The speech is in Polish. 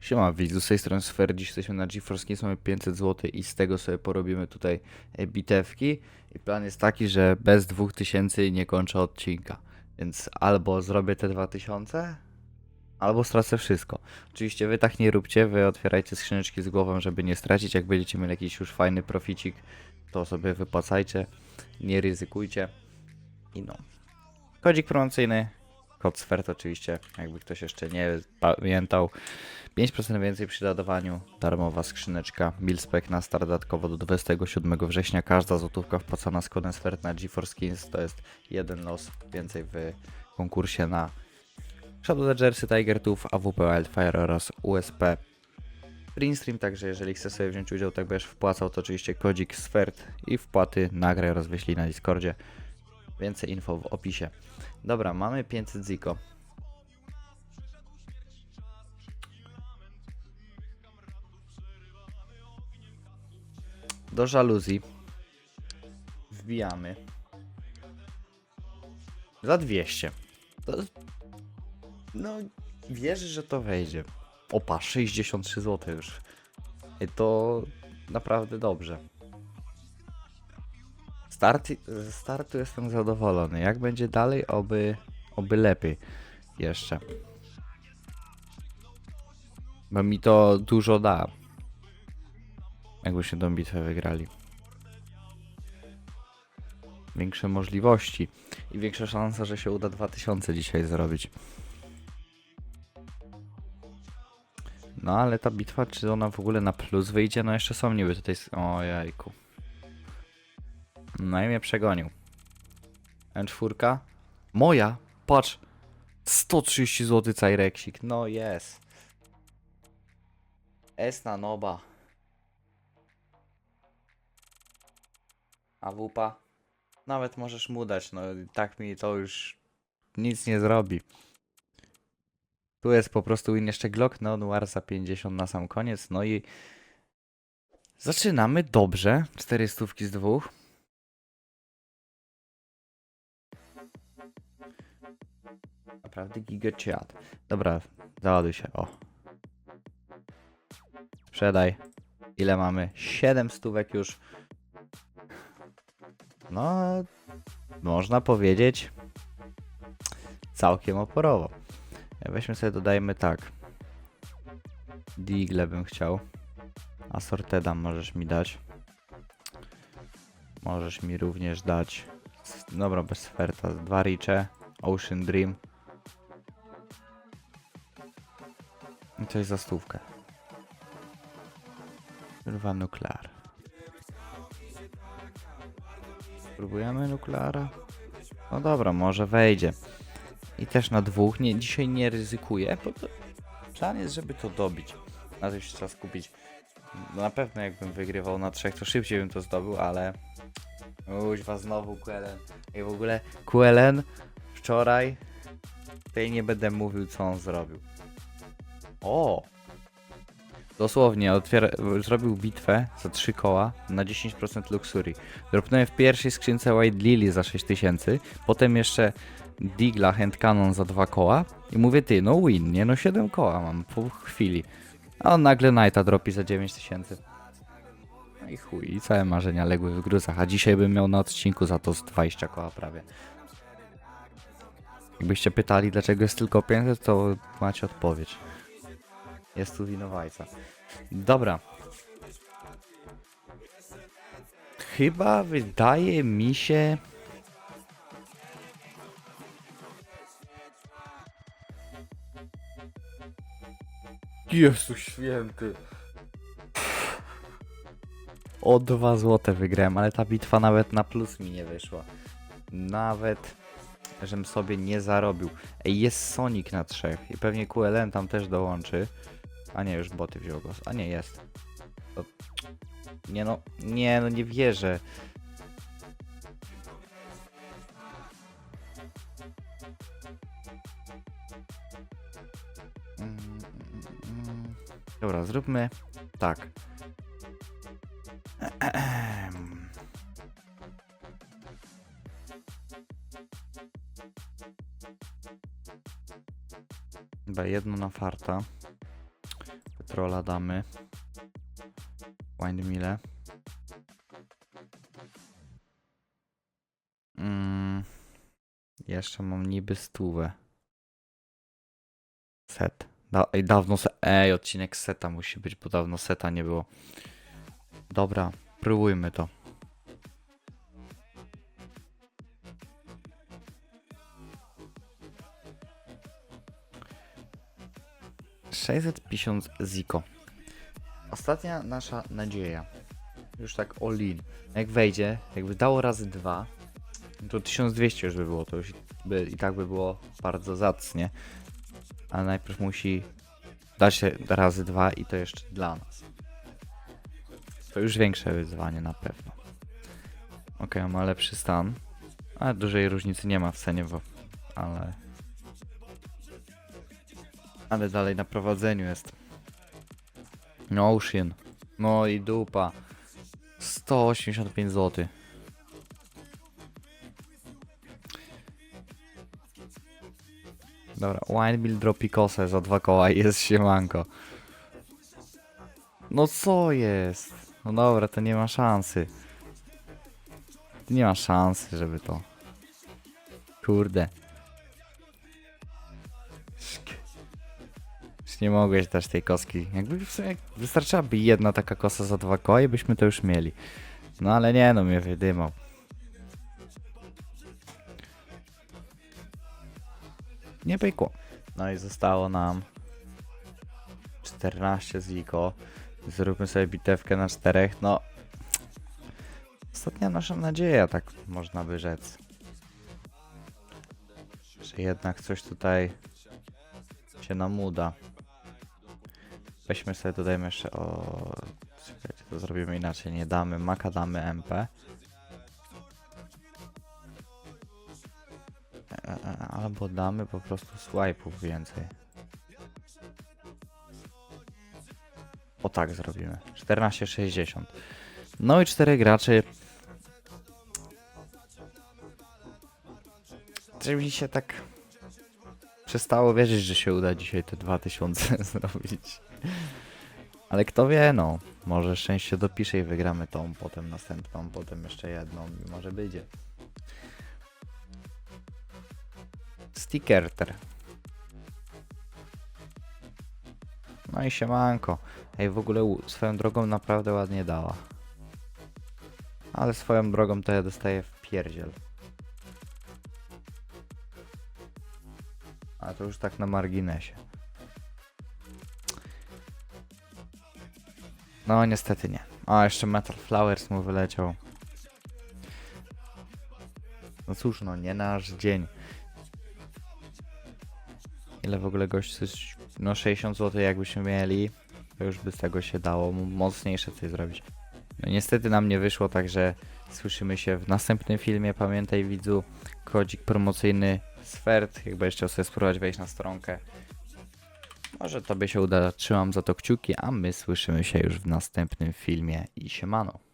Siema, widzu, z tej strony Sfer, dziś jesteśmy na GeForce Games, mamy 500 zł i z tego sobie porobimy tutaj e, bitewki. I plan jest taki, że bez 2000 nie kończę odcinka, więc albo zrobię te 2000, albo stracę wszystko. Oczywiście wy tak nie róbcie, wy otwierajcie skrzyneczki z głową, żeby nie stracić, jak będziecie mieli jakiś już fajny proficik, to sobie wypłacajcie, nie ryzykujcie. I no. Kodzik promocyjny, kod SFERT oczywiście, jakby ktoś jeszcze nie pamiętał. 5% więcej przy ladowaniu, darmowa skrzyneczka, Milspec na start dodatkowo do 27 września, każda złotówka wpłacana z kodem SFERT na GeForce Skins to jest jeden los więcej w konkursie na Shadow Ledgersy, Tiger Tooth, AWP Wildfire oraz USP Printstream, także jeżeli chcesz sobie wziąć udział, tak będziesz wpłacał, to oczywiście kodzik SFERT i wpłaty nagraj oraz na Discordzie. Więcej info w opisie. Dobra, mamy 500 ziko. Do żaluzji wbijamy za 200. To, no, wierzę, że to wejdzie. Opa, 63 zł już. To naprawdę dobrze. Start, ze startu jestem zadowolony. Jak będzie dalej, oby, oby lepiej jeszcze. Bo mi to dużo da. Jakbyśmy tą bitwę wygrali. Większe możliwości i większa szansa, że się uda 2000 dzisiaj zrobić. No ale ta bitwa, czy ona w ogóle na plus wyjdzie? No jeszcze są niby tutaj... s- O jajku. No i mnie przegonił. N4. Moja? Patrz. 130 zł Cyreksik. No jest. S na noba. A wupa? Nawet możesz mu dać, no tak mi to już nic nie zrobi. Tu jest po prostu win jeszcze Glock, no Noir za 50 na sam koniec, no i zaczynamy dobrze, 400 z dwóch. Naprawdę gigachat. Dobra, załaduj się, o. Sprzedaj. Ile mamy? 7 stówek już. No, można powiedzieć całkiem oporowo. Weźmy sobie, dodajmy tak. Digle bym chciał. Assorteda możesz mi dać. Możesz mi również dać. Dobra, bez sferta. Dwa ricze. Ocean Dream. I coś za stówkę. Kurwa nuklear. Spróbujemy nukleara? No dobra, może wejdzie. I też na dwóch. Nie, dzisiaj nie ryzykuję, bo to plan jest, żeby to dobić. Na to się trzeba skupić. Na pewno jakbym wygrywał na trzech, to szybciej bym to zdobył, ale... Uźwa znowu QLN. I w ogóle QLN wczoraj... Tutaj nie będę mówił, co on zrobił. O! Dosłownie, zrobił bitwę za 3 koła na 10% Luxury. Dropnąłem w pierwszej skrzynce White Lily za 6000, potem jeszcze Digla Hand Cannon za 2 koła i mówię ty, no win, nie no 7 koła mam po chwili. A on nagle Knighta dropi za 9000. I chuj, i całe marzenia legły w gruzach, a dzisiaj bym miał na odcinku za to z 20 koła prawie. Jakbyście pytali dlaczego jest tylko 500, to macie odpowiedź. Jest tu winowajca. Dobra. Chyba wydaje mi się... Jezu święty. O 2 złote wygrałem, ale ta bitwa nawet na plus mi nie wyszła. Nawet, żem sobie nie zarobił. Ej, jest Sonic na trzech i pewnie QLN tam też dołączy. A nie, już boty wziął go. A nie, jest. Nie no, nie no, nie wierzę. Mm, mm, mm. Dobra, zróbmy tak. Chyba jedno na farta. trolla damy. Windmille. Mm. Jeszcze mam niby stówę. Set. Da ej, dawno se... Ej, odcinek seta musi być, bo dawno seta nie było. Dobra, próbujmy to. Sześćset pięćdziesiąt ziko. Ostatnia nasza nadzieja. Już tak all in. Jak wejdzie, jakby dało razy dwa, to 1200 już by było, to już by, i tak by było bardzo zacnie. Ale najpierw musi dać razy dwa i to jeszcze dla nas. To już większe wyzwanie na pewno. Ok, ma lepszy stan. Ale dużej różnicy nie ma w cenie, bo... Ale... Ale dalej na prowadzeniu jest. No Ocean. No i dupa. 185 zł. Dobra, Winebill dropi kosę za dwa koła i jest siemanko. No co jest? No dobra, to nie ma szansy. Nie ma szansy, żeby to... Kurde. Nie mogłeś dać tej koski. Jakby w sumie wystarczyłaby jedna taka kosa za dwa i byśmy to już mieli. No ale nie, no mnie wydymał. Nie pykło. No i zostało nam 14 ziko. Zróbmy sobie bitewkę na czterech. No. Ostatnia nasza nadzieja, tak można by rzec. Że jednak coś tutaj się nam uda. Weźmy sobie, dodajmy jeszcze o... Czekajcie, to zrobimy inaczej. Nie damy maka, damy MP. E, e, Albo damy po prostu swipe'ów więcej. O tak zrobimy. 14,60. No i cztery gracze. Czy mi się tak przestało wierzyć, że się uda dzisiaj te 2000 zrobić. Ale kto wie, no. Może szczęście dopisze i wygramy tą, potem następną, potem jeszcze jedną i może będzie. Stickerter. No i siemanko. Ej, w ogóle swoją drogą naprawdę ładnie dała. Ale swoją drogą to ja dostaję w pierdziel. A to już tak na marginesie. No niestety nie. A jeszcze Metal Flowers mu wyleciał. No cóż, no nie nasz dzień. Ile w ogóle gości. No 60 zł jakbyśmy mieli, to już by z tego się dało mocniejsze coś zrobić. No niestety nam nie wyszło, także słyszymy się w następnym filmie. Pamiętaj widzu, kodzik promocyjny Sfert, jakby jeszcze sobie spróbować wejść na stronkę. Może tobie się uda, trzymam za to kciuki, a my słyszymy się już w następnym filmie i siemano.